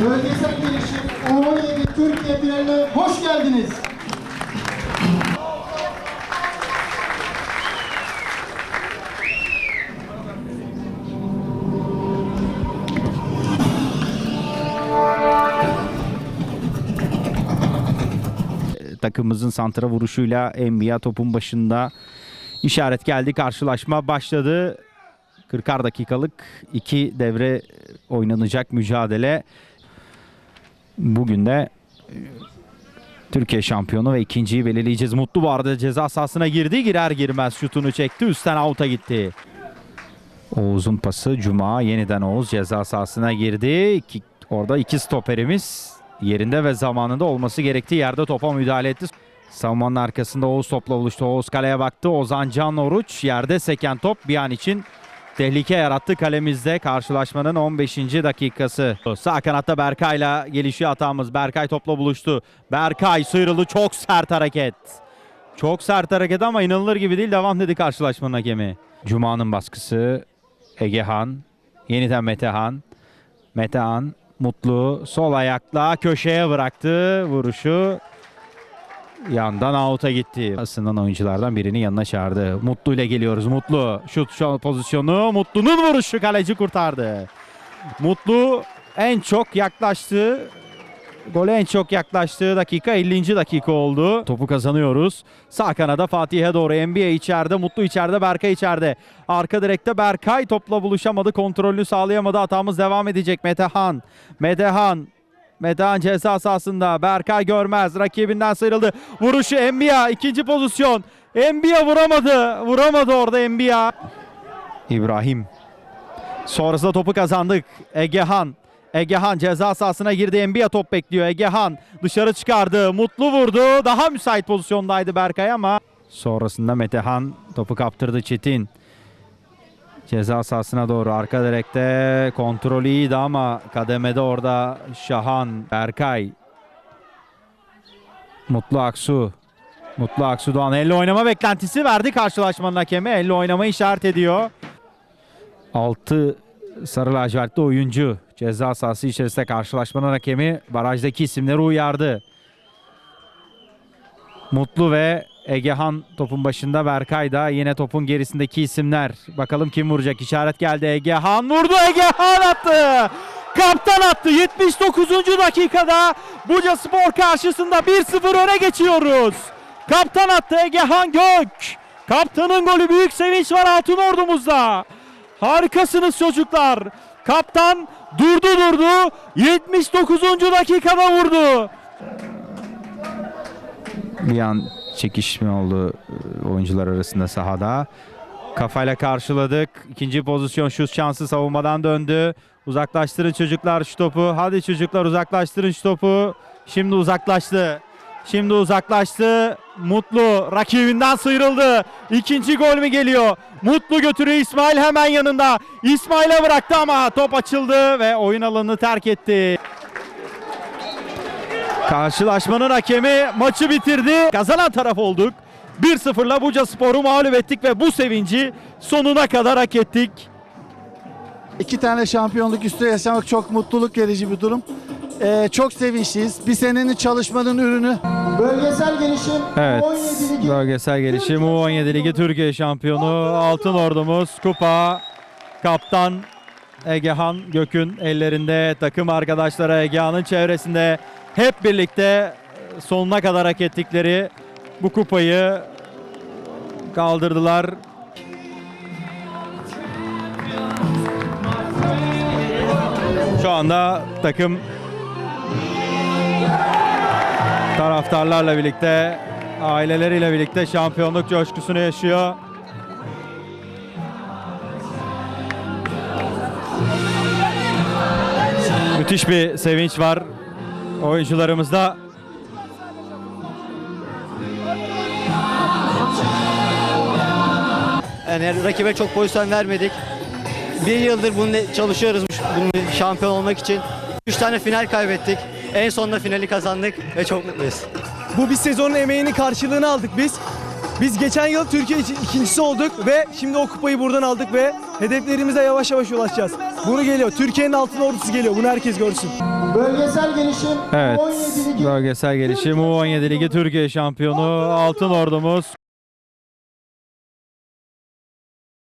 Bölgesel gelişim U17 Türkiye finaline hoş geldiniz. takımımızın santra vuruşuyla Enbiya topun başında işaret geldi. Karşılaşma başladı. 40'ar dakikalık iki devre oynanacak mücadele. Bugün de e, Türkiye şampiyonu ve ikinciyi belirleyeceğiz. Mutlu bu arada ceza sahasına girdi. Girer girmez şutunu çekti. Üstten out'a gitti. Oğuz'un pası Cuma yeniden Oğuz ceza sahasına girdi. İki, orada iki stoperimiz yerinde ve zamanında olması gerektiği yerde topa müdahale etti. Savunmanın arkasında Oğuz topla buluştu. Oğuz kaleye baktı. Ozan Can Oruç yerde seken top bir an için tehlike yarattı kalemizde. Karşılaşmanın 15. dakikası. Sağ kanatta Berkay'la gelişiyor hatamız. Berkay topla buluştu. Berkay sıyrıldı. Çok sert hareket. Çok sert hareket ama inanılır gibi değil. Devam dedi karşılaşmanın hakemi. Cuma'nın baskısı. Egehan. Yeniden Metehan. Metehan Mutlu sol ayakla köşeye bıraktı vuruşu. Yandan out'a gitti. Asından oyunculardan birini yanına çağırdı. Mutlu ile geliyoruz. Mutlu şut şu pozisyonu. Mutlu'nun vuruşu kaleci kurtardı. Mutlu en çok yaklaştığı Gole en çok yaklaştığı dakika 50. dakika oldu. Topu kazanıyoruz. Sağ kanada Fatih'e doğru NBA içeride. Mutlu içeride. Berkay içeride. Arka direkte Berkay topla buluşamadı. Kontrolünü sağlayamadı. Hatamız devam edecek. Metehan. Metehan. Metehan ceza sahasında. Berkay görmez. Rakibinden sıyrıldı. Vuruşu NBA. ikinci pozisyon. NBA vuramadı. Vuramadı orada NBA. İbrahim. Sonrasında topu kazandık. Egehan. Egehan ceza sahasına girdi. Enbiya top bekliyor. Egehan dışarı çıkardı. Mutlu vurdu. Daha müsait pozisyondaydı Berkay ama sonrasında Metehan topu kaptırdı Çetin. Ceza sahasına doğru arka direkte kontrolü iyiydi ama kademede orada Şahan, Berkay. Mutlu Aksu. Mutlu Aksu Doğan elle oynama beklentisi verdi karşılaşmanın hakemi. Elle oynama işaret ediyor. 6 sarı lacivertli oyuncu ceza sahası içerisinde karşılaşmanın hakemi barajdaki isimleri uyardı. Mutlu ve Egehan topun başında Berkay da yine topun gerisindeki isimler. Bakalım kim vuracak? İşaret geldi. Egehan vurdu. Egehan attı. Kaptan attı. 79. dakikada Buca Spor karşısında 1-0 öne geçiyoruz. Kaptan attı Egehan Gök. Kaptanın golü büyük sevinç var Altın Ordumuzda. Harikasınız çocuklar. Kaptan durdu durdu. 79. dakikada vurdu. Bir an çekişme oldu e, oyuncular arasında sahada. Kafayla karşıladık. İkinci pozisyon şut şansı savunmadan döndü. Uzaklaştırın çocuklar şu topu. Hadi çocuklar uzaklaştırın şu topu. Şimdi uzaklaştı. Şimdi uzaklaştı. Mutlu rakibinden sıyrıldı. İkinci gol mü geliyor? Mutlu götürüyor İsmail hemen yanında. İsmail'e bıraktı ama top açıldı ve oyun alanını terk etti. Karşılaşmanın hakemi maçı bitirdi. Kazanan taraf olduk. 1-0'la Buca Spor'u mağlup ettik ve bu sevinci sonuna kadar hak ettik. İki tane şampiyonluk üstü yaşamak çok mutluluk verici bir durum. Ee, çok sevinçliyiz. Bir senenin çalışmanın ürünü. Bölgesel gelişim Evet. U17 Ligi Bölgesel gelişim U17 Ligi Türkiye şampiyonu Altın Ordumuz kupa kaptan Egehan Gök'ün ellerinde takım arkadaşları Egehan'ın çevresinde hep birlikte sonuna kadar hak ettikleri bu kupayı kaldırdılar. Şu anda takım taraftarlarla birlikte, aileleriyle birlikte şampiyonluk coşkusunu yaşıyor. Müthiş bir sevinç var oyuncularımızda. Yani rakibe çok pozisyon vermedik. Bir yıldır bunun çalışıyoruz bunun şampiyon olmak için. Üç tane final kaybettik. En sonunda finali kazandık ve çok mutluyuz. Bu bir sezonun emeğinin karşılığını aldık biz. Biz geçen yıl Türkiye için ikincisi olduk ve şimdi o kupayı buradan aldık ve hedeflerimize yavaş yavaş ulaşacağız. Bunu geliyor. Türkiye'nin altın ordusu geliyor. Bunu herkes görsün. Bölgesel gelişim Evet. 17 ligi Bölgesel gelişim U17 Ligi Türkiye şampiyonu Altın Ordumuz